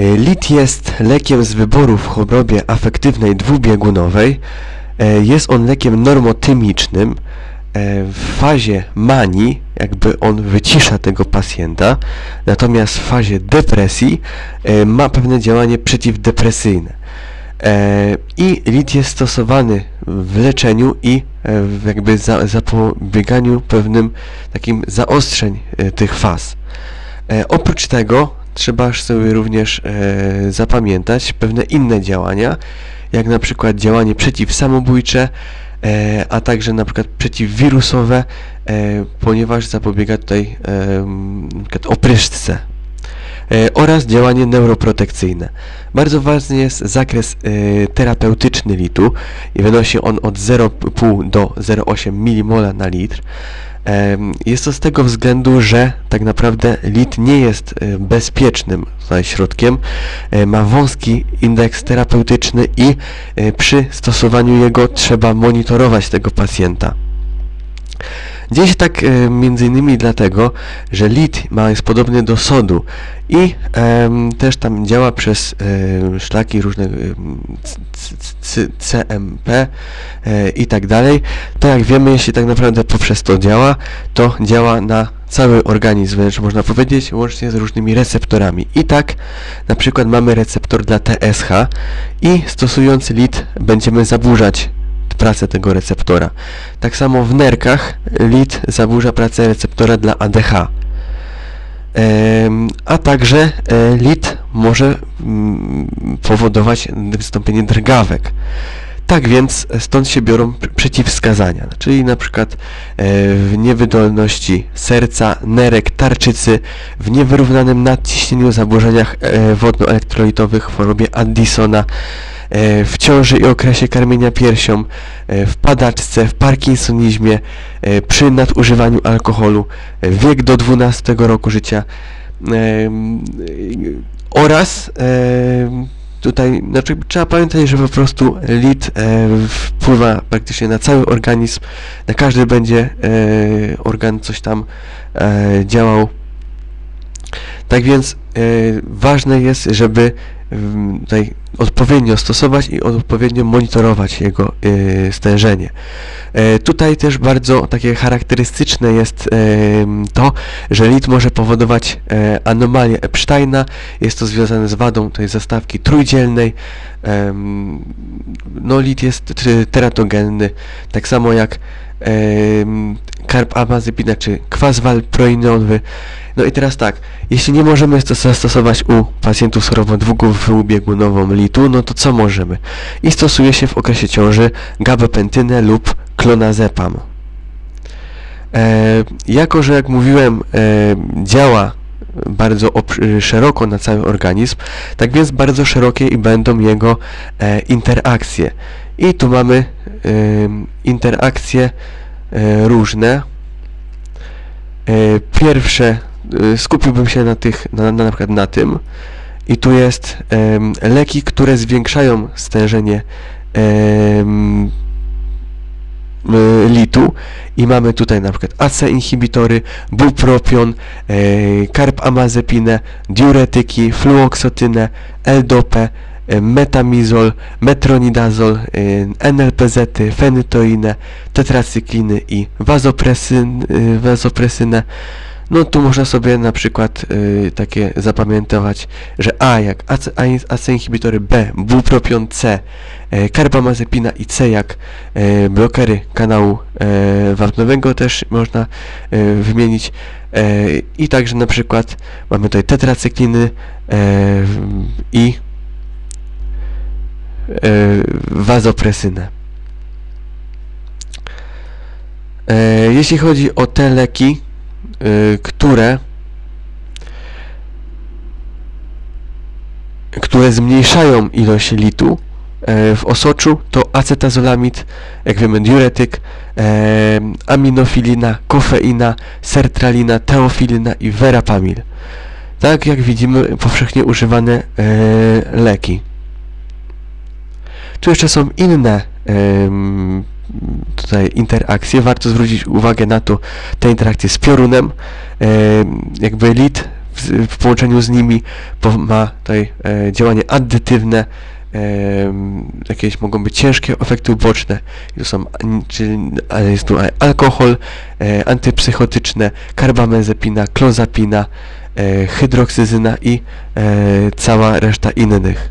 E, Lit jest lekiem z wyboru w chorobie afektywnej dwubiegunowej. E, Jest on lekiem normotymicznym. E, W fazie manii jakby on wycisza tego pacjenta, natomiast w fazie depresji ma pewne działanie przeciwdepresyjne. I lit jest stosowany w leczeniu i jakby za, zapobieganiu pewnym takim zaostrzeń tych faz. Oprócz tego trzeba sobie również e, zapamiętać pewne inne działania, jak na przykład działanie przeciwsamobójcze, e, a także na przykład przeciwwirusowe, e, ponieważ zapobiega tutaj e, opryszce e, oraz działanie neuroprotekcyjne. Bardzo ważny jest zakres e, terapeutyczny litu i wynosi on od 0,5 do 0,8 mmol na litr. Jest to z tego względu, że tak naprawdę lit nie jest e, bezpiecznym środkiem, e, ma wąski indeks terapeutyczny i e, przy stosowaniu jego trzeba monitorować tego pacjenta. Dzieje się tak e, innymi dlatego, że lit ma, jest podobny do sodu i też tam działa przez e, szlaki różne c- CMP e, i tak dalej. To jak wiemy, jeśli tak naprawdę poprzez to działa, to działa na cały organizm, wręcz można powiedzieć, łącznie z różnymi receptorami. I tak na przykład mamy receptor dla TSH i stosując lit będziemy zaburzać pracę tego receptora. Tak samo w nerkach lit zaburza pracę receptora dla ADH. A także e, lit może mm, powodować wystąpienie drgawek. Tak więc stąd się biorą pr- przeciwwskazania, czyli na przykład e, w niewydolności serca, nerek, tarczycy, w niewyrównanym nadciśnieniu, zaburzeniach e, wodnoelektrolitowych, chorobie Addisona, w ciąży i okresie karmienia piersią, e, w padaczce, w parkinsonizmie, e, przy nadużywaniu alkoholu, e, wiek do 12 roku życia oraz tutaj znaczy, trzeba pamiętać, że po prostu lit e, wpływa praktycznie na cały organizm, na każdy będzie e, organ coś tam e, działał. Tak więc e, ważne jest, żeby mm, tutaj odpowiednio stosować i odpowiednio monitorować jego e, stężenie. E, tutaj też bardzo takie charakterystyczne jest to, że lit może powodować e, anomalię Epsteina. Jest to związane z wadą tej zastawki trójdzielnej. No lit jest teratogenny, tak samo jak em, karp amazepina czy kwas walproinowy. No i teraz tak, jeśli nie możemy stos- zastosować u pacjentów z chorobą dwubiegunową litu, no to co możemy? I stosuje się w okresie ciąży gabapentynę lub klonazepam. E, jako, że jak mówiłem, e, działa bardzo obsz- szeroko na cały organizm, tak więc bardzo szerokie i będą jego e, interakcje. I tu mamy interakcje e, różne. E, pierwsze e, skupiłbym się na tych, na, na, na przykład na tym. I tu jest leki, które zwiększają stężenie y, litu i mamy tutaj na przykład AC inhibitory, bupropion, e, diuretyki, fluoksotynę, L-dopę, e, metamizol, metronidazol, e, NLPZ-y, fenytoinę, tetracykliny i wazopresyn, y, wazopresynę. No tu można sobie na przykład y, takie zapamiętywać, że A jak AC, inhibitory, B bupropion, C e, karbamazepina i C jak e, blokery kanału e, wapnowego też można e, wymienić e, i także na przykład mamy tutaj tetracykliny e, w- i e, wazopresynę. E, jeśli chodzi o te leki, y, które które zmniejszają ilość litu e, w osoczu, to acetazolamid, jak wiemy diuretyk, e, aminofilina, kofeina, sertralina, teofilina i verapamil. Tak jak widzimy powszechnie używane e, leki. Tu jeszcze są inne tutaj interakcje. Warto zwrócić uwagę na to, te interakcje z piorunem. Em, jakby lit w połączeniu z nimi ma tutaj e, działanie addytywne, jakieś mogą być ciężkie efekty uboczne, to są, czyli jest tu alkohol, e, antypsychotyczne, karbamazepina, klozapina, e, hydroksyzyna i cała reszta innych.